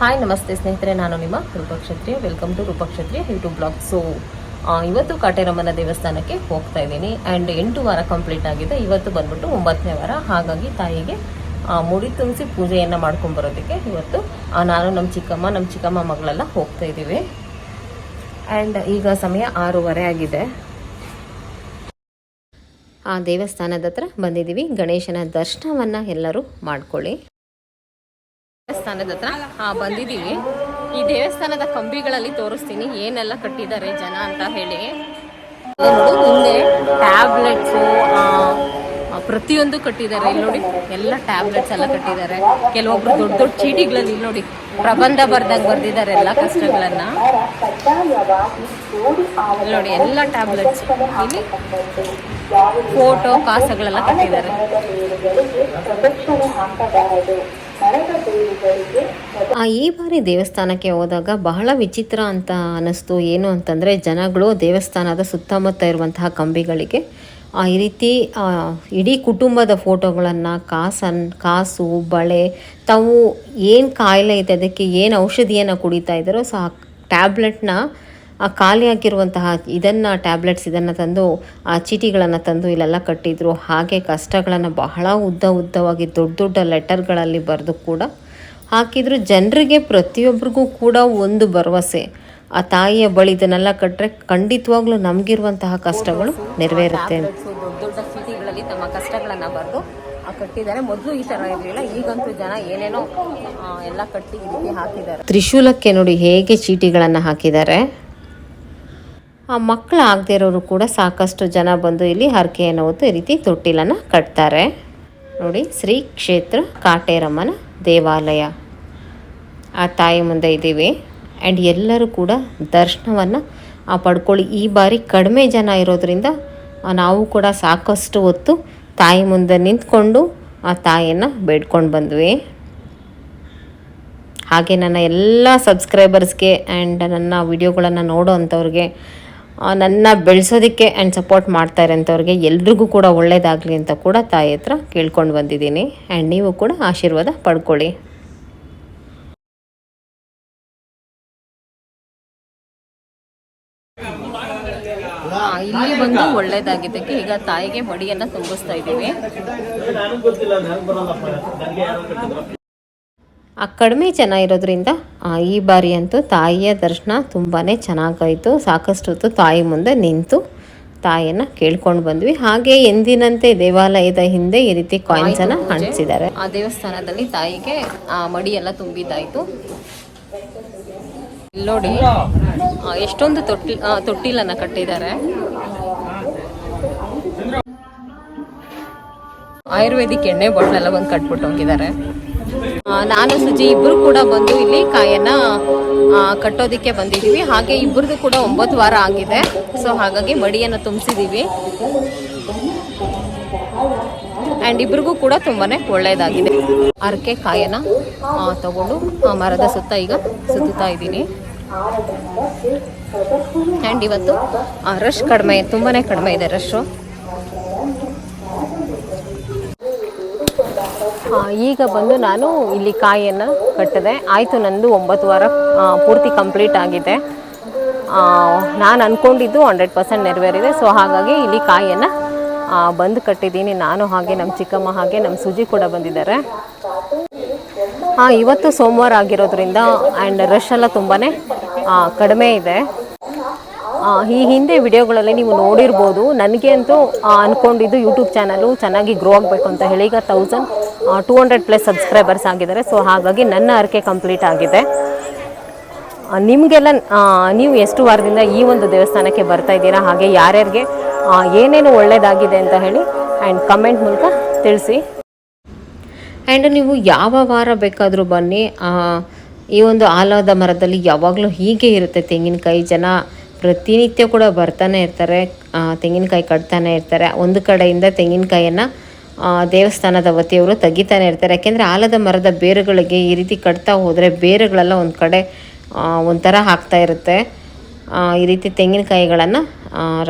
Hi ನಮಸ್ತೆ ಸ್ನೇಹಿತರೆ, ನಾನು ನಿಮ್ಮ Roopakshatriya welcome to Roopakshatriya YouTube blog so ಇವತ್ತು ಕಾಟೇರಮ್ಮನ ದೇವಸ್ಥಾನಕ್ಕೆ ಹೋಗ್ತಾ ಇದ್ದೀನಿ. ಆ್ಯಂಡ್ ಎಂಟು ವಾರ ಕಂಪ್ಲೀಟ್ ಆಗಿದೆ. ಇವತ್ತು ಬಂದ್ಬಿಟ್ಟು ಒಂಬತ್ತನೇ ವಾರ. ಹಾಗಾಗಿ ತಾಯಿಗೆ ಮುಡಿ ತುಂಬಿಸಿ ಪೂಜೆಯನ್ನು ಮಾಡ್ಕೊಂಬರೋದಕ್ಕೆ ಇವತ್ತು ನಾನು ನಮ್ಮ ಚಿಕ್ಕಮ್ಮ ನಮ್ಮ ಚಿಕ್ಕಮ್ಮ ಮಗಳೆಲ್ಲ ಹೋಗ್ತಾ ಇದ್ದೀವಿ. ಆ್ಯಂಡ್ ಈಗ ಸಮಯ ಆರೂವರೆ ಆಗಿದೆ. ಆ ದೇವಸ್ಥಾನದ ಹತ್ರ ಬಂದಿದ್ದೀವಿ. ಗಣೇಶನ ದರ್ಶನವನ್ನು ಎಲ್ಲರೂ ಮಾಡ್ಕೊಳ್ಳಿ. ದೇವಸ್ಥಾನದ ಹತ್ರ? ಬಂದಿದ್ದೀವಿ. ಈ ದೇವಸ್ಥಾನದ ಕಂಬಿಗಳಲ್ಲಿ ತೋರಿಸ್ತೀನಿ. ಏನೆಲ್ಲ ಕಟ್ಟಿದ್ದಾರೆ ಜನ ಅಂತ ಹೇಳಿ. ನೋಡಿ, ಮುಂದೆ ಟ್ಯಾಬ್ಲೆಟ್ಸು ಪ್ರತಿಯೊಂದು ಕಟ್ಟಿದ್ದಾರೆ. ಇಲ್ಲಿ ನೋಡಿ, ಎಲ್ಲ ಟ್ಯಾಬ್ಲೆಟ್ಸ್ ಎಲ್ಲ ಕಟ್ಟಿದ್ದಾರೆ. ಕೆಲವೊಬ್ರು ದೊಡ್ಡ ದೊಡ್ಡ ಚೀಟಿಗಳಲ್ಲಿ ಇಲ್ಲಿ ನೋಡಿ, ಪ್ರಬಂಧ ಬರ್ದಂಗೆ ಬರ್ದಿದ್ದಾರೆ ಎಲ್ಲ ಕಷ್ಟಗಳನ್ನ. ನೋಡಿ, ಎಲ್ಲ ಟ್ಯಾಬ್ಲೆಟ್ಸ್ ಇಲ್ಲಿ ಫೋಟೋ ಕಾಸುಗಳೆಲ್ಲ ಕಟ್ಟಿದ್ದಾರೆ. ಆ, ಈ ಬಾರಿ ದೇವಸ್ಥಾನಕ್ಕೆ ಹೋದಾಗ ಬಹಳ ವಿಚಿತ್ರ ಅಂತ ಅನ್ನಿಸ್ತು ಏನು ಅಂತಂದರೆ ಜನಗಳು ದೇವಸ್ಥಾನದ ಸುತ್ತಮುತ್ತ ಇರುವಂತಹ ಕಂಬಿಗಳಿಗೆ ಈ ರೀತಿ ಇಡೀ ಕುಟುಂಬದ ಫೋಟೋಗಳನ್ನು ಕಾಸನ್ ಕಾಸು ಬಳೆ ತಾವು ಏನು ಕಾಯಿಲೆ ಇದೆ ಅದಕ್ಕೆ ಏನು ಔಷಧಿಯನ್ನು ಕುಡಿತಾ ಇದ್ದಾರೋ ಸೊ ಆ ಟ್ಯಾಬ್ಲೆಟ್ನ ಆ ಖಾಲಿಯಾಗಿರುವಂತಹ ಇದನ್ನು ಟ್ಯಾಬ್ಲೆಟ್ಸ್ ಇದನ್ನು ತಂದು ಆ ಚೀಟಿಗಳನ್ನು ತಂದು ಇಲ್ಲೆಲ್ಲ ಕಟ್ಟಿದ್ರು. ಹಾಗೆ ಕಷ್ಟಗಳನ್ನು ಬಹಳ ಉದ್ದ ಉದ್ದವಾಗಿ ದೊಡ್ಡ ದೊಡ್ಡ ಲೆಟರ್ಗಳಲ್ಲಿ ಬರೆದು ಕೂಡ ಹಾಕಿದ್ರು. ಜನರಿಗೆ ಪ್ರತಿಯೊಬ್ಬರಿಗೂ ಕೂಡ ಒಂದು ಭರವಸೆ. ಆ ತಾಯಿಯ ಬಳಿ ಇದನ್ನೆಲ್ಲ ಕಟ್ಟರೆ ಖಂಡಿತವಾಗ್ಲೂ ನಮಗಿರುವಂತಹ ಕಷ್ಟಗಳು ನೆರವೇರುತ್ತೆ ದೊಡ್ಡ ದೊಡ್ಡ ಚೀಟಿಗಳಲ್ಲಿ ತಮ್ಮ ಕಷ್ಟಗಳನ್ನು ಬರೆದು ಕಟ್ಟಿದ್ದಾರೆ. ಮೊದಲು ಈ ಥರ ಇರಲಿಲ್ಲ. ಈಗಂತೂ ಜನ ಏನೇನೋ ಎಲ್ಲ ಕಟ್ಟಿ ಹಾಕಿದ್ದಾರೆ. ತ್ರಿಶೂಲಕ್ಕೆ ನೋಡಿ ಹೇಗೆ ಚೀಟಿಗಳನ್ನು ಹಾಕಿದ್ದಾರೆ. ಆ ಮಕ್ಕಳು ಆಗದೇ ಇರೋರು ಕೂಡ ಸಾಕಷ್ಟು ಜನ ಬಂದು ಇಲ್ಲಿ ಹರಕೆಯನ್ನು ಹೊತ್ತು ಈ ರೀತಿ ತೊಟ್ಟಿಲನ್ನು ಕಟ್ತಾರೆ. ನೋಡಿ, ಶ್ರೀ ಕ್ಷೇತ್ರ ಕಾಟೇರಮ್ಮನ ದೇವಾಲಯ. ಆ ತಾಯಿ ಮುಂದೆ ಇದ್ದೀವಿ. ಆ್ಯಂಡ್ ಎಲ್ಲರೂ ಕೂಡ ದರ್ಶನವನ್ನು ಪಡ್ಕೊಳ್ಳಿ. ಈ ಬಾರಿ ಕಡಿಮೆ ಜನ ಇರೋದ್ರಿಂದ ನಾವು ಕೂಡ ಸಾಕಷ್ಟು ಹೊತ್ತು ತಾಯಿ ಮುಂದೆ ನಿಂತ್ಕೊಂಡು ಆ ತಾಯಿಯನ್ನು ಬೇಡ್ಕೊಂಡು ಬಂದ್ವಿ. ಹಾಗೆ ನನ್ನ ಎಲ್ಲ ಸಬ್ಸ್ಕ್ರೈಬರ್ಸ್ಗೆ ಆ್ಯಂಡ್ ನನ್ನ ವಿಡಿಯೋಗಳನ್ನು ನೋಡೋ ಅಂಥವ್ರಿಗೆ ನನ್ನ ಬೆಳೆಸೋದಕ್ಕೆ ಆ್ಯಂಡ್ ಸಪೋರ್ಟ್ ಮಾಡ್ತಾ ಇರೋಂಥವ್ರಿಗೆ ಎಲ್ರಿಗೂ ಕೂಡ ಒಳ್ಳೇದಾಗಲಿ ಅಂತ ಕೂಡ ತಾಯಿ ಹತ್ರ ಕೇಳ್ಕೊಂಡು ಬಂದಿದ್ದೀನಿ. ಆ್ಯಂಡ್ ನೀವು ಕೂಡ ಆಶೀರ್ವಾದ ಪಡ್ಕೊಳ್ಳಿ. ಇಲ್ಲಿ ಬಂದು ಒಳ್ಳೇದಾಗಿದ್ದಕ್ಕೆ ಈಗ ತಾಯಿಗೆ ಮಡಿಯನ್ನ ತುಂಬಿಸ್ತಾ ಇದ್ದೀವಿ. ಕಡಿಮೆ ಚೆನ್ನಾಗಿರೋದ್ರಿಂದ ಈ ಬಾರಿ ಅಂತೂ ತಾಯಿಯ ದರ್ಶನ ತುಂಬಾ ಚೆನ್ನಾಗಾಯಿತು. ಸಾಕಷ್ಟು ಹೊತ್ತು ತಾಯಿ ಮುಂದೆ ನಿಂತು ತಾಯಿಯನ್ನ ಕೇಳ್ಕೊಂಡು ಬಂದ್ವಿ. ಹಾಗೆ ಎಂದಿನಂತೆ ದೇವಾಲಯದ ಹಿಂದೆ ಈ ರೀತಿ ಕಾಯಿನ್ಸ್ ಅನ್ನ ಅಂಟಿಸಿದ್ದಾರೆ. ಆ ದೇವಸ್ಥಾನದಲ್ಲಿ ತಾಯಿಗೆ ಆ ಮಡಿ ಎಲ್ಲ ತುಂಬಿದ್ದಾಯ್ತು ನೋಡಿ ಎಷ್ಟೊಂದು ತೊಟ್ಟಿ ತೊಟ್ಟಿಲನ್ನ ಕಟ್ಟಿದ್ದಾರೆ. ಆಯುರ್ವೇದಿಕ್ ಎಣ್ಣೆ ಬಾಟ್ಲ್ ಎಲ್ಲ ಬಂದು ಕಟ್ಬಿಟ್ಟು ಹೋಗಿದ್ದಾರೆ. ನಾನು, ಸುಜಿ ಇಬ್ರು ಕೂಡ ಬಂದು ಇಲ್ಲಿ ಕಾಯನ್ನ ಕಟ್ಟೋದಿಕ್ಕೆ ಬಂದಿದ್ದೀವಿ. ಹಾಗೆ ಇಬ್ಬರದು ಕೂಡ ಒಂಬತ್ತು ವಾರ ಆಗಿದೆ. ಸೊ ಹಾಗಾಗಿ ಮಡಿಯನ್ನು ತುಂಬಿಸಿದ್ದೀವಿ. ಆ್ಯಂಡ್ ಇಬ್ರಿಗೂ ಕೂಡ ತುಂಬಾನೇ ಒಳ್ಳೆಯದಾಗಿದೆ. ಅರಕೆ ಕಾಯನ್ನ ತಗೊಂಡು ಮರದ ಸುತ್ತ ಈಗ ಸುತ್ತಾ ಇದ್ದೀನಿ. ಆ್ಯಂಡ್ ಇವತ್ತು ರಶ್ ಕಡಿಮೆ, ತುಂಬಾನೇ ಕಡಿಮೆ ಇದೆ ರಶ್ಶು ಈಗ ಬಂದು ನಾನು ಇಲ್ಲಿ ಕಾಯಿಯನ್ನು ಕಟ್ಟಿದೆ. ಆಯಿತು ನಂದು ಒಂಬತ್ತು ವಾರ ಪೂರ್ತಿ ಕಂಪ್ಲೀಟ್ ಆಗಿದೆ. ನಾನು ಅಂದ್ಕೊಂಡಿದ್ದು ಹಂಡ್ರೆಡ್ ಪರ್ಸೆಂಟ್ ನೆರವೇರಿದೆ. ಸೊ, ಹಾಗಾಗಿ ಇಲ್ಲಿ ಕಾಯಿಯನ್ನು ಬಂದು ಕಟ್ಟಿದ್ದೀನಿ. ನಾನು ಹಾಗೆ ನಮ್ಮ ಚಿಕ್ಕಮ್ಮ ಹಾಗೆ ನಮ್ಮ ಸುಜಿ ಕೂಡ ಬಂದಿದ್ದಾರೆ. ಇವತ್ತು ಸೋಮವಾರ ಆಗಿರೋದ್ರಿಂದ ಆ್ಯಂಡ್ ರಶ್ ಎಲ್ಲ ತುಂಬಾ ಕಡಿಮೆ ಇದೆ. ಈ ಹಿಂದೆ ವಿಡಿಯೋಗಳಲ್ಲಿ ನೀವು ನೋಡಿರ್ಬೋದು. ನನಗೆ ಅಂತೂ ಅಂದ್ಕೊಂಡಿದ್ದು ಯೂಟ್ಯೂಬ್ ಚಾನಲು ಚೆನ್ನಾಗಿ ಗ್ರೋ ಆಗಬೇಕು ಅಂತ ಹೇಳಿ ಈಗ thousand two hundred plus subscribers ಆಗಿದ್ದಾರೆ. ಸೊ ಹಾಗಾಗಿ ನನ್ನ ಅರಕೆ ಕಂಪ್ಲೀಟ್ ಆಗಿದೆ. ನಿಮಗೆಲ್ಲ ನೀವು ಎಷ್ಟು ವಾರದಿಂದ ಈ ಒಂದು ದೇವಸ್ಥಾನಕ್ಕೆ ಬರ್ತಾ ಇದ್ದೀರಾ? ಹಾಗೆ ಯಾರ್ಯಾರಿಗೆ ಏನೇನು ಒಳ್ಳೆಯದಾಗಿದೆ ಅಂತ ಹೇಳಿ ಆ್ಯಂಡ್ ಕಮೆಂಟ್ ಮೂಲಕ ತಿಳಿಸಿ. ಆ್ಯಂಡ್ ನೀವು ಯಾವ ವಾರ ಬೇಕಾದರೂ ಬನ್ನಿ. ಈ ಒಂದು ಆಲದ ಮರದಲ್ಲಿ ಯಾವಾಗಲೂ ಹೀಗೆ ಇರುತ್ತೆ. ತೆಂಗಿನಕಾಯಿ ಜನ ಪ್ರತಿನಿತ್ಯ ಕೂಡ ಬರ್ತಾನೆ ಇರ್ತಾರೆ. ತೆಂಗಿನಕಾಯಿ ಕಟ್ತಾನೆ ಇರ್ತಾರೆ. ಒಂದು ಕಡೆಯಿಂದ ತೆಂಗಿನಕಾಯಿಯನ್ನು ದೇವಸ್ಥಾನದ ವತಿಯವರು ತೆಗಿತಾನೆ ಇರ್ತಾರೆ. ಯಾಕೆಂದರೆ ಆಲದ ಮರದ ಬೇರುಗಳಿಗೆ ಈ ರೀತಿ ಕಟ್ತಾ ಹೋದರೆ ಬೇರುಗಳೆಲ್ಲ ಒಂದು ಕಡೆ ಒಂಥರ ಹಾಕ್ತಾ ಇರುತ್ತೆ. ಈ ರೀತಿ ತೆಂಗಿನಕಾಯಿಗಳನ್ನು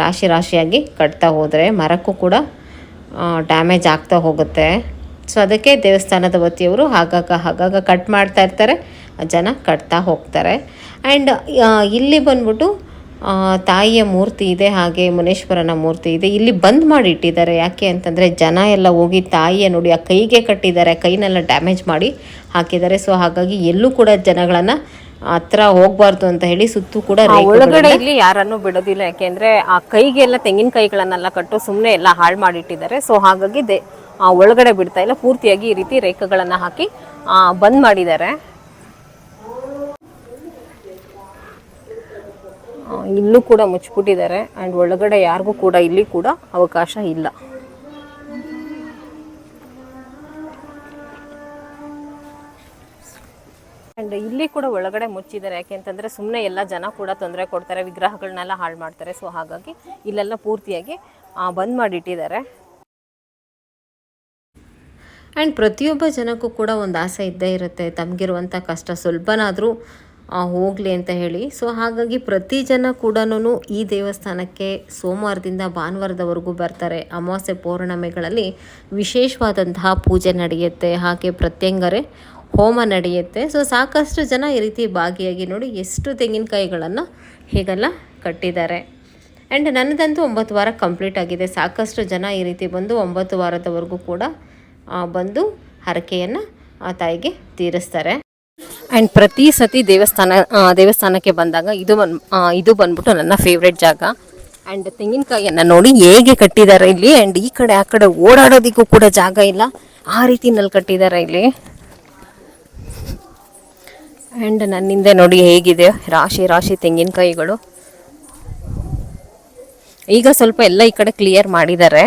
ರಾಶಿ ರಾಶಿಯಾಗಿ ಕಟ್ತಾ ಹೋದರೆ ಮರಕ್ಕೂ ಕೂಡ ಡ್ಯಾಮೇಜ್ ಆಗ್ತಾ ಹೋಗುತ್ತೆ. ಸೊ ಅದಕ್ಕೆ ದೇವಸ್ಥಾನದ ವತಿಯವರು ಆಗಾಗ ಆಗಾಗ ಕಟ್ ಮಾಡ್ತಾ ಇರ್ತಾರೆ. ಜನ ಕಟ್ತಾ ಹೋಗ್ತಾರೆ. ಆ್ಯಂಡ್ ಇಲ್ಲಿ ಬಂದ್ಬಿಟ್ಟು ತಾಯಿಯ ಮೂರ್ತಿ ಇದೆ ಹಾಗೆ ಮುನೇಶ್ವರನ ಮೂರ್ತಿ ಇದೆ. ಇಲ್ಲಿ ಬಂದ್ ಮಾಡಿ ಇಟ್ಟಿದ್ದಾರೆ. ಯಾಕೆ ಅಂತಂದರೆ ಜನ ಎಲ್ಲ ಹೋಗಿ ತಾಯಿಯ ನೋಡಿ ಆ ಕೈಗೆ ಕಟ್ಟಿದ್ದಾರೆ ಕೈನೆಲ್ಲ ಡ್ಯಾಮೇಜ್ ಮಾಡಿ ಹಾಕಿದ್ದಾರೆ. ಸೊ ಹಾಗಾಗಿ ಎಲ್ಲೂ ಕೂಡ ಜನಗಳನ್ನ ಹತ್ರ ಹೋಗ್ಬಾರ್ದು ಅಂತ ಹೇಳಿ ಸುತ್ತು ಕೂಡ ಒಳಗಡೆ ಇಲ್ಲಿ ಯಾರನ್ನು ಬಿಡೋದಿಲ್ಲ. ಯಾಕೆಂದ್ರೆ ಆ ಕೈಗೆಲ್ಲ ತೆಂಗಿನ ಕೈಗಳನ್ನೆಲ್ಲ ಕಟ್ಟು ಸುಮ್ಮನೆ ಎಲ್ಲ ಹಾಳು ಮಾಡಿಟ್ಟಿದ್ದಾರೆ ಸೊ ಹಾಗಾಗಿ ದೇ ಆ ಒಳಗಡೆ ಬಿಡ್ತಾ ಇಲ್ಲ. ಪೂರ್ತಿಯಾಗಿ ಈ ರೀತಿ ರೇಖೆಗಳನ್ನ ಹಾಕಿ ಆ, ಬಂದ್ ಮಾಡಿದ್ದಾರೆ. ಇಲ್ಲೂ ಕೂಡ ಮುಚ್ಚಿಬಿಟ್ಟಿದ್ದಾರೆ. ಆ್ಯಂಡ್ ಒಳಗಡೆ ಯಾರಿಗೂ ಕೂಡ ಇಲ್ಲಿ ಕೂಡ ಅವಕಾಶ ಇಲ್ಲ. ಆ್ಯಂಡ್ ಇಲ್ಲಿ ಕೂಡ ಒಳಗಡೆ ಮುಚ್ಚಿದ್ದಾರೆ. ಯಾಕೆ ಅಂತಂದರೆ ಸುಮ್ಮನೆ ಎಲ್ಲ ಜನ ಕೂಡ ತೊಂದರೆ ಕೊಡ್ತಾರೆ, ವಿಗ್ರಹಗಳನ್ನೆಲ್ಲ ಹಾಳು ಮಾಡ್ತಾರೆ. ಸೊ ಹಾಗಾಗಿ ಇಲ್ಲೆಲ್ಲ ಪೂರ್ತಿಯಾಗಿ ಬಂದ್ ಮಾಡಿಟ್ಟಿದ್ದಾರೆ. ಆ್ಯಂಡ್ ಪ್ರತಿಯೊಬ್ಬ ಜನಕ್ಕೂ ಕೂಡ ಒಂದು ಆಸೆ ಇದ್ದೇ ಇರುತ್ತೆ. ತಮಗಿರುವಂಥ ಕಷ್ಟ ಸ್ವಲ್ಪನಾದರೂ ಹೋಗಲಿ ಅಂತ ಹೇಳಿ. ಸೊ ಹಾಗಾಗಿ ಪ್ರತಿ ಜನ ಕೂಡ ಈ ದೇವಸ್ಥಾನಕ್ಕೆ ಸೋಮವಾರದಿಂದ ಭಾನುವಾರದವರೆಗೂ ಬರ್ತಾರೆ. ಅಮಾವಾಸ್ಯೆ ಪೌರ್ಣಮೆಗಳಲ್ಲಿ ವಿಶೇಷವಾದಂತಹ ಪೂಜೆ ನಡೆಯುತ್ತೆ. ಹಾಗೆ ಪ್ರತ್ಯಂಗರೆ ಹೋಮ ನಡೆಯುತ್ತೆ. ಸೊ ಸಾಕಷ್ಟು ಜನ ಈ ರೀತಿ ಭಾಗಿಯಾಗಿ ನೋಡಿ ಎಷ್ಟು ತೆಂಗಿನಕಾಯಿಗಳನ್ನು ಹೀಗೆಲ್ಲ ಕಟ್ಟಿದ್ದಾರೆ. ಆ್ಯಂಡ್ ನನ್ನದಂತೂ ಒಂಬತ್ತು ವಾರ ಕಂಪ್ಲೀಟ್ ಆಗಿದೆ. ಸಾಕಷ್ಟು ಜನ ಈ ರೀತಿ ಬಂದು ಒಂಬತ್ತು ವಾರದವರೆಗೂ ಕೂಡ ಬಂದು ಹರಕೆಯನ್ನು ಆ ತಾಯಿಗೆ ತೀರಿಸ್ತಾರೆ. ಆ್ಯಂಡ್ ಪ್ರತಿ ಸತಿ ದೇವಸ್ಥಾನ ದೇವಸ್ಥಾನಕ್ಕೆ ಬಂದಾಗ ಇದು ಬನ್ ಇದು ಬಂದ್ಬಿಟ್ಟು ನನ್ನ ಫೇವ್ರೆಟ್ ಜಾಗ. ಆ್ಯಂಡ್ ತೆಂಗಿನಕಾಯಿಯನ್ನು ನೋಡಿ ಹೇಗೆ ಕಟ್ಟಿದ್ದಾರೆ ಇಲ್ಲಿ ಆ್ಯಂಡ್ ಈ ಕಡೆ, ಆ ಕಡೆ ಓಡಾಡೋದಕ್ಕೂ ಕೂಡ ಜಾಗ ಇಲ್ಲ. ಆ ರೀತಿನಲ್ಲಿ ಕಟ್ಟಿದ್ದಾರೆ ಇಲ್ಲಿ. ಆ್ಯಂಡ್ ನನ್ನಿಂದ ನೋಡಿ ಹೇಗಿದೆ ರಾಶಿ ರಾಶಿ ತೆಂಗಿನಕಾಯಿಗಳು. ಈಗ ಸ್ವಲ್ಪ ಎಲ್ಲ ಈ ಕಡೆ ಕ್ಲಿಯರ್ ಮಾಡಿದ್ದಾರೆ.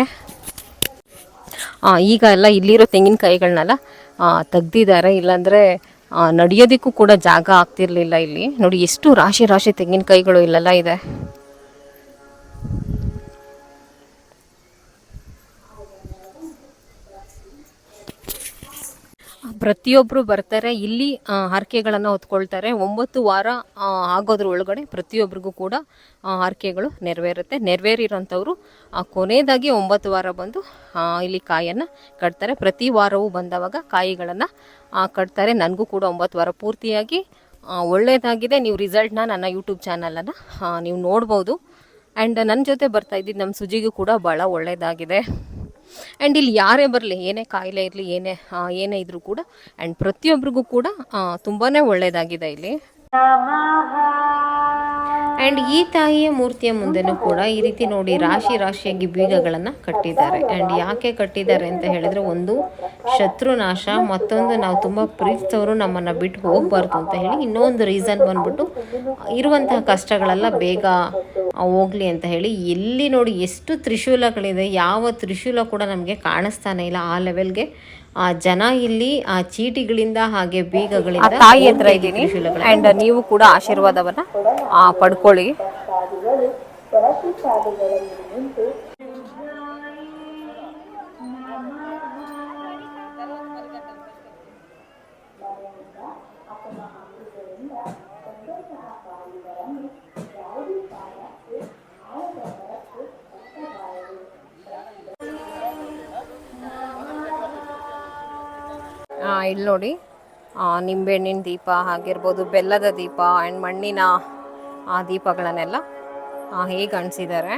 ಈಗ ಎಲ್ಲ ಇಲ್ಲಿರೋ ತೆಂಗಿನಕಾಯಿಗಳನ್ನೆಲ್ಲ ತೆಗ್ದಿದ್ದಾರೆ. ಇಲ್ಲಾಂದರೆ ನಡೆಯೋದಕ್ಕೂ ಕೂಡ ಜಾಗ ಆಗ್ತಿರ್ಲಿಲ್ಲ ಇಲ್ಲಿ. ನೋಡಿ ಎಷ್ಟು ರಾಶಿ ರಾಶಿ ತೆಂಗಿನಕಾಯಿಗಳು ಇಲ್ಲೆಲ್ಲ ಇದೆ. ಪ್ರತಿಯೊಬ್ಬರು ಬರ್ತಾರೆ, ಇಲ್ಲಿ ಹರಕೆಗಳನ್ನ ಹೊತ್ಕೊಳ್ತಾರೆ. ಒಂಬತ್ತು ವಾರ ಆಗೋದ್ರ ಒಳಗಡೆ ಪ್ರತಿಯೊಬ್ಬರಿಗೂ ಕೂಡ ಹರಕೆಗಳು ನೆರವೇರುತ್ತೆ. ನೆರವೇರಿರೋಂಥವ್ರು ಕೊನೆಯದಾಗಿ ಒಂಬತ್ತು ವಾರ ಬಂದು ಇಲ್ಲಿ ಕಾಯನ್ನು ಕಟ್ತಾರೆ. ಪ್ರತಿ ವಾರವೂ ಬಂದವಾಗ ಕಾಯಿಗಳನ್ನು ಕಟ್ತಾರೆ. ನನಗೂ ಕೂಡ ಒಂಬತ್ತು ವಾರ ಪೂರ್ತಿಯಾಗಿ. ಒಳ್ಳೆಯದಾಗಿದೆ ನೀವು ರಿಸಲ್ಟ್ನ ನನ್ನ ಯೂಟ್ಯೂಬ್ ಚಾನಲನ್ನು ನೀವು ನೋಡ್ಬೋದು. ಆ್ಯಂಡ್ ನನ್ನ ಜೊತೆ ಬರ್ತಾ ಇದ್ದಿದ್ದು ನಮ್ಮ ಸುಜಿಗೂ ಕೂಡ ಭಾಳ ಒಳ್ಳೆಯದಾಗಿದೆ ಆ್ಯಂಡ್ ಇಲ್ಲಿ ಯಾರೇ ಬರಲಿ, ಏನೇ ಕಾಯಿಲೆ ಇರಲಿ, ಏನೇ ಏನೇ ಇದ್ರೂ ಕೂಡ ಆ್ಯಂಡ್ ಪ್ರತಿಯೊಬ್ಬರಿಗೂ ಕೂಡ ತುಂಬಾ ಒಳ್ಳೆಯದಾಗಿದೆ ಇಲ್ಲಿ. ಆ್ಯಂಡ್ ಈ ತಾಯಿಯ ಮೂರ್ತಿಯ ಮುಂದೆನೂ ಕೂಡ ಈ ರೀತಿ ನೋಡಿ ರಾಶಿ ರಾಶಿಯಾಗಿ ಬೀಗಗಳನ್ನು ಕಟ್ಟಿದ್ದಾರೆ. ಆ್ಯಂಡ್ ಯಾಕೆ ಕಟ್ಟಿದ್ದಾರೆ ಅಂತ ಹೇಳಿದ್ರೆ, ಒಂದು ಶತ್ರುನಾಶ ಮತ್ತೊಂದು ನಾವು ತುಂಬ ಪ್ರೀತಿಸೋರು ನಮ್ಮನ್ನು ಬಿಟ್ಟು ಹೋಗಬಾರ್ದು ಅಂತ ಹೇಳಿ ಇನ್ನೊಂದು ರೀಸನ್ ಬಂದ್ಬಿಟ್ಟು, ಇರುವಂತಹ ಕಷ್ಟಗಳೆಲ್ಲ ಬೇಗ ಹೋಗಲಿ ಅಂತ ಹೇಳಿ ಎಲ್ಲಿ ನೋಡಿ ಎಷ್ಟು ತ್ರಿಶೂಲಗಳಿದೆ. ಯಾವ ತ್ರಿಶೂಲ ಕೂಡ ನಮಗೆ ಕಾಣಿಸ್ತಾನೆ ಇಲ್ಲ ಆ ಲೆವೆಲ್ಗೆ ಆ ಜನ ಇಲ್ಲಿ ಆ ಚೀಟಿಗಳಿಂದ ಹಾಗೆ ಬೀಗಗಳಿಂದ ತಾಯಿ ಹತ್ರ ಇದ್ದೀನಿ. ಅಂಡ್ ನೀವು ಕೂಡ ಆಶೀರ್ವಾದವನ್ನ ಆ, ಪಡ್ಕೊಳ್ಳಿ. ಇಲ್ಲಿ ನೋಡಿ. ಆ, ನಿಂಬೆಹಣ್ಣಿನ ದೀಪ ಆಗಿರ್ಬೋದು ಬೆಲ್ಲದ ದೀಪ ಆ್ಯಂಡ್ ಮಣ್ಣಿನ ಆ ದೀಪಗಳನ್ನೆಲ್ಲ ಹೇಗೆ ಅಣಿಸಿದ್ದಾರೆ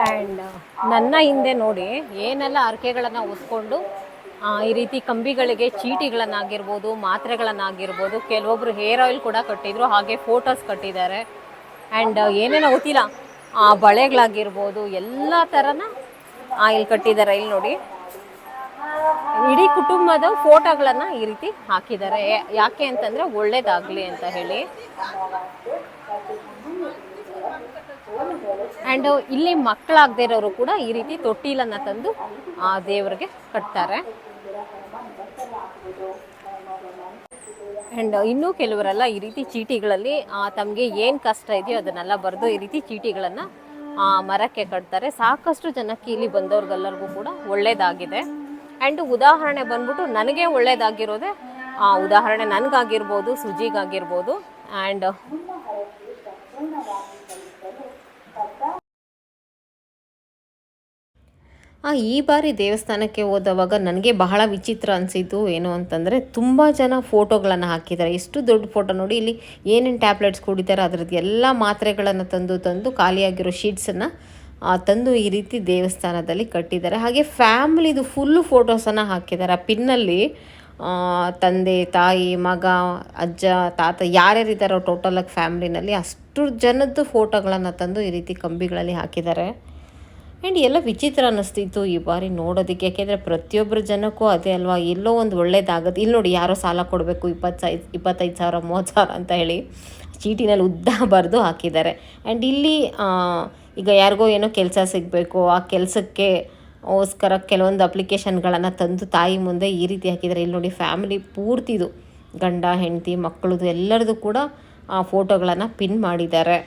ಆ್ಯಂಡ್ ನನ್ನ ಹಿಂದೆ ನೋಡಿ ಏನೆಲ್ಲ ಅರ್ಕೆಗಳನ್ನು ಹೊಸ್ಕೊಂಡು ಆ, ಈ ರೀತಿ ಕಂಬಿಗಳಿಗೆ ಚೀಟಿಗಳನ್ನಾಗಿರ್ಬೋದು ಮಾತ್ರೆಗಳನ್ನಾಗಿರ್ಬೋದು ಕೆಲವೊಬ್ರು ಹೇರ್ ಆಯಿಲ್ ಕೂಡ ಕಟ್ಟಿದ್ರು ಹಾಗೆ ಫೋಟೋಸ್ ಕಟ್ಟಿದ್ದಾರೆ. ಆ್ಯಂಡ್ ಏನೇನೋ ಗೊತ್ತಿಲ್ಲ. ಆ, ಬಳೆಗಳಾಗಿರ್ಬೋದು ಎಲ್ಲ ಥರನ ಆಯಿಲ್ ಕಟ್ಟಿದ್ದಾರೆ. ಇಲ್ಲಿ ನೋಡಿ. ಇಡೀ ಕುಟುಂಬದ ಫೋಟೋಗಳನ್ನು ಈ ರೀತಿ ಹಾಕಿದ್ದಾರೆ. ಯಾಕೆ ಅಂತಂದರೆ ಒಳ್ಳೇದಾಗಲಿ ಅಂತ ಹೇಳಿ. ಆ್ಯಂಡ್ ಇಲ್ಲಿ ಮಕ್ಕಳಾಗದೇ ಇರೋರು ಕೂಡ ಈ ರೀತಿ ತೊಟ್ಟಿಲನ್ನು ತಂದು ಆ ದೇವರಿಗೆ ಕಟ್ತಾರೆ. ಆ್ಯಂಡ್ ಇನ್ನೂ ಕೆಲವರೆಲ್ಲ ಈ ರೀತಿ ಚೀಟಿಗಳಲ್ಲಿ ತಮಗೆ ಏನು ಕಷ್ಟ ಇದೆಯೋ ಅದನ್ನೆಲ್ಲ ಬರೆದು ಈ ರೀತಿ ಚೀಟಿಗಳನ್ನು ಮರಕ್ಕೆ ಕಟ್ತಾರೆ. ಸಾಕಷ್ಟು ಜನಕ್ಕೆ ಇಲ್ಲಿ ಬಂದವ್ರಿಗೆಲ್ಲರಿಗೂ ಕೂಡ ಒಳ್ಳೇದಾಗಿದೆ. ಆ್ಯಂಡ್ ಉದಾಹರಣೆ ಬಂದ್ಬಿಟ್ಟು ನನಗೆ ಒಳ್ಳೇದಾಗಿರೋದೇ ಉದಾಹರಣೆ ನನಗಾಗಿರ್ಬೋದು, ಸುಜಿಗಾಗಿರ್ಬೋದು. ಆ್ಯಂಡ್ ಈ ಬಾರಿ ದೇವಸ್ಥಾನಕ್ಕೆ ಹೋದವಾಗ ನನಗೆ ಬಹಳ ವಿಚಿತ್ರ ಅನಿಸಿದ್ದು ಏನು ಅಂತಂದರೆ ತುಂಬ ಜನ ಫೋಟೋಗಳನ್ನು ಹಾಕಿದ್ದಾರೆ. ಎಷ್ಟು ದೊಡ್ಡ ಫೋಟೋ ನೋಡಿ, ಇಲ್ಲಿ ಏನೇನು ಟ್ಯಾಬ್ಲೆಟ್ಸ್ ಕುಡಿತಾರೆ ಅದರದ್ದು ಎಲ್ಲ ಮಾತ್ರೆಗಳನ್ನು ತಂದು ತಂದು ಖಾಲಿಯಾಗಿರೋ ಶೀಟ್ಸನ್ನು ತಂದು ಈ ರೀತಿ ದೇವಸ್ಥಾನದಲ್ಲಿ ಕಟ್ಟಿದ್ದಾರೆ. ಹಾಗೆ ಫ್ಯಾಮಿಲಿದು ಫುಲ್ಲು ಫೋಟೋಸನ್ನು ಹಾಕಿದ್ದಾರೆ. ಆ ಪಿನ್ನಲ್ಲಿ ತಂದೆ, ತಾಯಿ, ಮಗ, ಅಜ್ಜ, ತಾತ ಯಾರ್ಯಾರಿದ್ದಾರೋ ಟೋಟಲಾಗಿ ಫ್ಯಾಮಿಲಿನಲ್ಲಿ ಅಷ್ಟು ಜನದ್ದು ಫೋಟೋಗಳನ್ನು ತಂದು ಈ ರೀತಿ ಕಂಬಿಗಳಲ್ಲಿ ಹಾಕಿದ್ದಾರೆ. ಆ್ಯಂಡ್ ಎಲ್ಲ ವಿಚಿತ್ರ ಅನ್ನಿಸ್ತಿತ್ತು ಈ ಬಾರಿ ನೋಡೋದಕ್ಕೆ. ಯಾಕೆಂದರೆ ಪ್ರತಿಯೊಬ್ಬರ ಜನಕ್ಕೂ ಅದೇ ಅಲ್ವಾ? ಎಲ್ಲೋ ಒಂದು ಒಳ್ಳೇದಾಗುತ್ತೆ. ಇಲ್ಲಿ ನೋಡಿ ಯಾರೋ ಸಾಲ ಕೊಡಬೇಕು, ಇಪ್ಪತ್ತು ಸೈ, ಇಪ್ಪತ್ತೈದು ಸಾವಿರ, ಮೂವತ್ತು ಸಾವಿರ ಅಂತ ಹೇಳಿ ಚೀಟಿನಲ್ಲಿ ಉದ್ದ ಬರೆದು ಹಾಕಿದ್ದಾರೆ. ಆ್ಯಂಡ್ ಇಲ್ಲಿ ಈಗ ಯಾರಿಗೋ ಏನೋ ಕೆಲಸ ಸಿಗಬೇಕು, ಆ ಕೆಲಸಕ್ಕೆ ಓಸ್ಕರ ಕೆಲವೊಂದು ಅಪ್ಲಿಕೇಶನ್ಗಳನ್ನು ತಂದು ತಾಯಿ ಮುಂದೆ ಈ ರೀತಿ ಹಾಕಿದ್ದಾರೆ. ಇಲ್ಲಿ ನೋಡಿ ಫ್ಯಾಮಿಲಿ ಪೂರ್ತಿದು ಗಂಡ, ಹೆಂಡತಿ, ಮಕ್ಕಳದು ಎಲ್ಲರದು ಕೂಡ ಆ ಫೋಟೋಗಳನ್ನು ಪಿನ್ ಮಾಡಿದ್ದಾರೆ.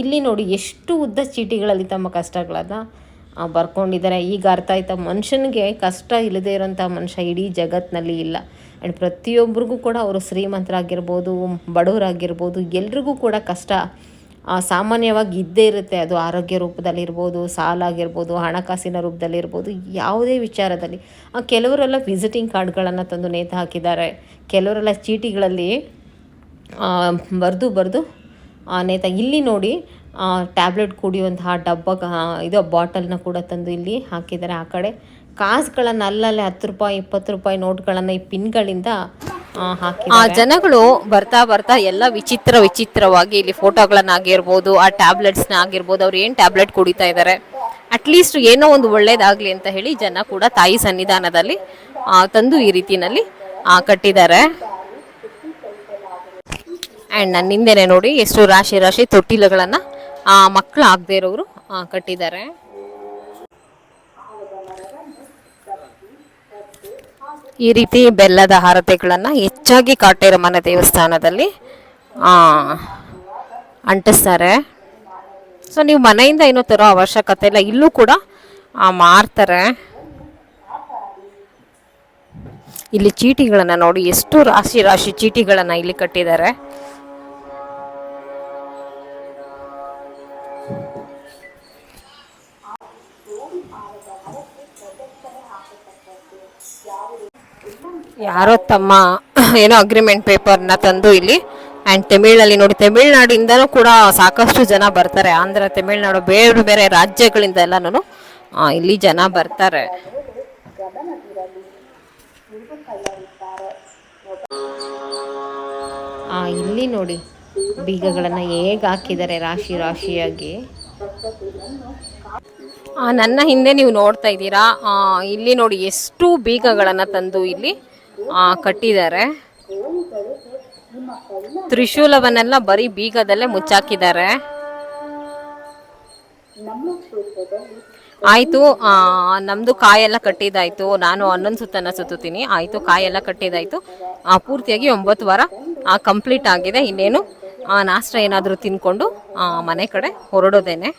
ಇಲ್ಲಿ ನೋಡಿ ಎಷ್ಟು ಉದ್ದ ಚೀಟಿಗಳಲ್ಲಿ ತಮ್ಮ ಕಷ್ಟಗಳನ್ನು ಬರ್ಕೊಂಡಿದ್ದಾರೆ. ಈಗ ಅರ್ಥ ಆಯ್ತಾ? ಮನುಷ್ಯನಿಗೆ ಕಷ್ಟ ಇಲ್ಲದೆ ಇರೋಂಥ ಮನುಷ್ಯ ಇಡೀ ಜಗತ್ತಿನಲ್ಲಿ ಇಲ್ಲ. ಆ್ಯಂಡ್ ಪ್ರತಿಯೊಬ್ಬರಿಗೂ ಕೂಡ ಅವರು ಶ್ರೀಮಂತರಾಗಿರ್ಬೋದು, ಬಡವರಾಗಿರ್ಬೋದು, ಎಲ್ರಿಗೂ ಕೂಡ ಕಷ್ಟ ಸಾಮಾನ್ಯವಾಗಿ ಇದ್ದೇ ಇರುತ್ತೆ. ಅದು ಆರೋಗ್ಯ ರೂಪದಲ್ಲಿರ್ಬೋದು ಸಾಲ ಆಗಿರ್ಬೋದು ಹಣಕಾಸಿನ ರೂಪದಲ್ಲಿರ್ಬೋದು, ಯಾವುದೇ ವಿಚಾರದಲ್ಲಿ. ಕೆಲವರೆಲ್ಲ ವಿಸಿಟಿಂಗ್ ಕಾರ್ಡ್ಗಳನ್ನು ತಂದು ನೇತು ಹಾಕಿದ್ದಾರೆ. ಕೆಲವರೆಲ್ಲ ಚೀಟಿಗಳಲ್ಲಿ ಬರೆದು ಬರೆದು ನೇತ ಇಲ್ಲಿ ನೋಡಿ ಟ್ಯಾಬ್ಲೆಟ್ ಕುಡಿಯುವಂತಹ ಡಬ್ಬ ಇದು ಬಾಟಲ್ನ ಕೂಡ ತಂದು ಇಲ್ಲಿ ಹಾಕಿದ್ದಾರೆ ಆ ಕಡೆ. ಕಾಸುಗಳನ್ನು ಅಲ್ಲಲ್ಲೇ ಹತ್ತು ರೂಪಾಯಿ ಇಪ್ಪತ್ತು ರೂಪಾಯಿ ನೋಟ್ಗಳನ್ನು ಈ ಪಿನ್ಗಳಿಂದ ಹಾಕಿ ಆ ಜನಗಳು ಬರ್ತಾ ಬರ್ತಾ ಎಲ್ಲ ವಿಚಿತ್ರ ವಿಚಿತ್ರವಾಗಿ ಇಲ್ಲಿ ಫೋಟೋಗಳನ್ನಾಗಿರ್ಬೋದು ಆ ಟ್ಯಾಬ್ಲೆಟ್ಸ್ನ ಆಗಿರ್ಬೋದು ಅವ್ರು ಏನು ಟ್ಯಾಬ್ಲೆಟ್ ಕುಡಿತಾ ಇದ್ದಾರೆ ಅಟ್ಲೀಸ್ಟ್ ಏನೋ ಒಂದು ಒಳ್ಳೇದಾಗಲಿ ಅಂತ ಹೇಳಿ ಜನ ಕೂಡ ತಾಯಿ ಸನ್ನಿಧಾನದಲ್ಲಿ ತಂದು ಈ ರೀತಿಯಲ್ಲಿ ಕಟ್ಟಿದ್ದಾರೆ. ಆ್ಯಂಡ್ ನನ್ನ ಹಿಂದೆನೆ ನೋಡಿ ಎಷ್ಟು ರಾಶಿ ರಾಶಿ ತೊಟ್ಟಿಲುಗಳನ್ನು ಮಕ್ಕಳು ಆಗದೆ ಇರೋರು ಕಟ್ಟಿದ್ದಾರೆ. ಈ ರೀತಿ ಬೆಲ್ಲದ ಹಾರತೆಗಳನ್ನು ಹೆಚ್ಚಾಗಿ ಕಾಟೇರಮ್ಮನ ದೇವಸ್ಥಾನದಲ್ಲಿ ಅಂಟಿಸ್ತಾರೆ. ಸೊ ನೀವು ಮನೆಯಿಂದ ಏನೋ ತರೋ ಅವಶ್ಯಕತೆ ಇಲ್ಲ, ಇಲ್ಲೂ ಕೂಡ ಮಾರ್ತಾರೆ. ಇಲ್ಲಿ ಚೀಟಿಗಳನ್ನು ನೋಡಿ, ಎಷ್ಟು ರಾಶಿ ರಾಶಿ ಚೀಟಿಗಳನ್ನು ಇಲ್ಲಿ ಕಟ್ಟಿದ್ದಾರೆ. ಯಾರೋ ತಮ್ಮ ಏನೋ ಅಗ್ರಿಮೆಂಟ್ ಪೇಪರ್ನ ತಂದು ಇಲ್ಲಿ ಆ್ಯಂಡ್ ತಮಿಳಲ್ಲಿ ನೋಡಿ, ತಮಿಳ್ನಾಡಿಂದನೂ ಕೂಡ ಸಾಕಷ್ಟು ಜನ ಬರ್ತಾರೆ. ಆಂಧ್ರ, ತಮಿಳ್ನಾಡು, ಬೇರೆ ಬೇರೆ ರಾಜ್ಯಗಳಿಂದ ಎಲ್ಲನೂ ಇಲ್ಲಿ ಜನ ಬರ್ತಾರೆ. ಇಲ್ಲಿ ನೋಡಿ. ಬೀಗಗಳನ್ನು ಹೇಗೆ ಹಾಕಿದ್ದಾರೆ ರಾಶಿ ರಾಶಿಯಾಗಿ? ನನ್ನ ಹಿಂದೆ ನೀವು ನೋಡ್ತಾ ಇದ್ದೀರಾ ಇಲ್ಲಿ ನೋಡಿ ಎಷ್ಟು ಬೀಗಗಳನ್ನು ತಂದು ಇಲ್ಲಿ ಕಟ್ಟಿದ್ದಾರೆ. ತ್ರಿಶೂಲವನ್ನೆಲ್ಲ ಬರೀ ಬೀಗದಲ್ಲೇ ಮುಚ್ಚಾಕಿದ್ದಾರೆ. ಆಯಿತು ನಮ್ಮದು ಕಾಯೆಲ್ಲ ಕಟ್ಟಿದ್ದಾಯಿತು. ನಾನು ಹನ್ನೊಂದು ಸುತ್ತನ್ನು ಸುತ್ತುತ್ತೀನಿ. ಆಯಿತು, ಕಾಯೆಲ್ಲ ಕಟ್ಟಿದ್ದಾಯಿತು. ಪೂರ್ತಿಯಾಗಿ ಒಂಬತ್ತು ವಾರ ಕಂಪ್ಲೀಟ್ ಆಗಿದೆ. ಇನ್ನೇನು ನಾಷ್ಟ ಏನಾದರೂ ತಿನ್ಕೊಂಡು ಮನೆ ಕಡೆ ಹೊರಡೋದೇನೆ.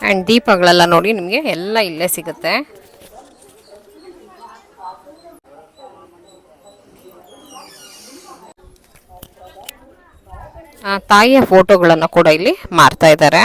ಆ್ಯಂಡ್ ದೀಪಗಳೆಲ್ಲ ನೋಡಿ ನಿಮಗೆ ಎಲ್ಲ ಇಲ್ಲೇ ಸಿಗುತ್ತೆ. ಆ, ತಾಯಿಯ ಫೋಟೋಗಳನ್ನು ಕೂಡ ಇಲ್ಲಿ ಮಾರ್ತಾ ಇದ್ದಾರೆ.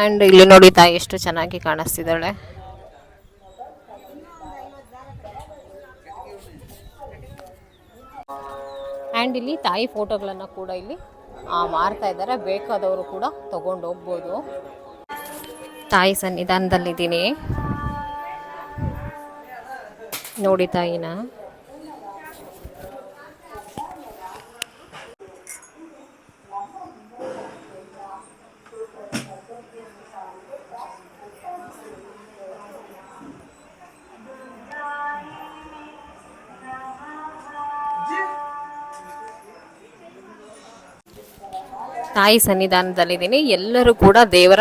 ಆ್ಯಂಡ್ ಇಲ್ಲಿ ನೋಡಿ ತಾಯಿ ಎಷ್ಟು ಚೆನ್ನಾಗಿ ಕಾಣಿಸ್ತಿದ್ದಾಳೆ. ಆ್ಯಂಡ್ ಇಲ್ಲಿ ತಾಯಿ ಫೋಟೋಗಳನ್ನು ಕೂಡ ಇಲ್ಲಿ ಮಾರ್ತಾ ಇದ್ದಾರೆ. ಬೇಕಾದವರು ಕೂಡ ತಗೊಂಡು ಹೋಗ್ಬೋದು. ತಾಯಿ ಸನ್ನಿಧಾನದಲ್ಲಿದ್ದೀನಿ. ನೋಡಿ ತಾಯಿನ. ತಾಯಿ ಸನ್ನಿಧಾನದಲ್ಲಿದ್ದೀನಿ. ಎಲ್ಲರೂ ಕೂಡ ದೇವರ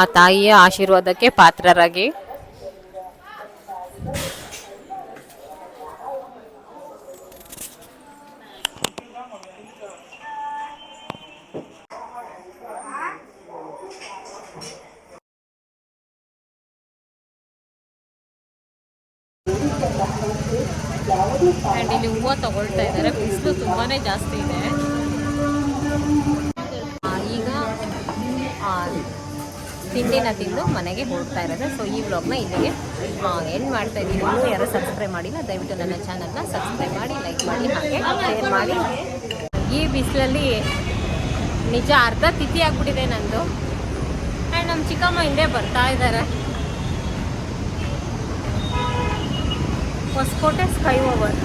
ಆ ತಾಯಿಯ ಆಶೀರ್ವಾದಕ್ಕೆ ಪಾತ್ರರಾಗಿ. ಆ್ಯಂಡ್ ಇಲ್ಲಿ ಹೂವು ತಗೊಳ್ತಾ ಇದ್ದಾರೆ. ಬಿಸಿಲು ತುಂಬಾ ಜಾಸ್ತಿ ಇದೆ. ತಿಂಡಿನ ತಿಂದು ಮನೆಗೆ ಹೋಗ್ತಾ ಇರೋದು. ಸೊ ಈ ವ್ಲಾಗ್ನ ಇಲ್ಲಿಗೆ ಏನು ಮಾಡ್ತಾ ಇದ್ದೀನಿ. ಇನ್ನೂ ಯಾರು ಸಬ್ಸ್ಕ್ರೈಬ್ ಮಾಡಿಲ್ಲ, ದಯವಿಟ್ಟು ನನ್ನ ಚಾನಲ್ನ ಸಬ್ಸ್ಕ್ರೈಬ್ ಮಾಡಿ ಲೈಕ್ ಮಾಡಿ, ಹಾಗೆ ಶೇರ್ ಮಾಡಿ. ಈ ಬಿಸಿಲಲ್ಲಿ ನಿಜ ಅರ್ಧ ತಿಥಿ ಆಗ್ಬಿಟ್ಟಿದೆ ನಂದು. ಆ್ಯಂಡ್ ನಮ್ಮ ಚಿಕ್ಕಮ್ಮ ಹಿಂದೆ ಬರ್ತಾ ಇದ್ದಾರೆ. Hoskote sky over.